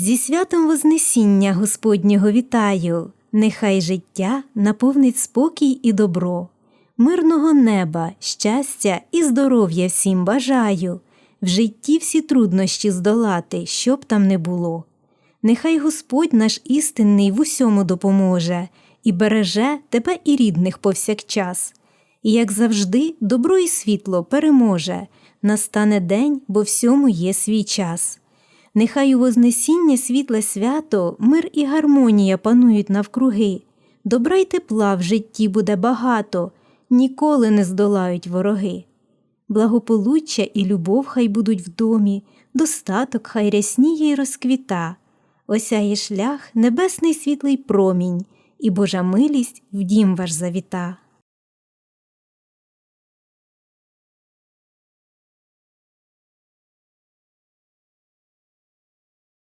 Зі святом Вознесіння Господнього вітаю, нехай життя наповнить спокій і добро, мирного неба, щастя і здоров'я всім бажаю, в житті всі труднощі здолати, щоб там не було. Нехай Господь наш істинний в усьому допоможе і береже тебе і рідних повсякчас. І, як завжди, добро і світло переможе, настане день, бо всьому є свій час. Нехай у Вознесіння світле свято, мир і гармонія панують навкруги, добра й тепла в житті буде багато, ніколи не здолають вороги. Благополуччя і любов хай будуть в домі, достаток хай рясніє й розквіта, осяє шлях небесний світлий промінь, і Божа милість в дім ваш завіта.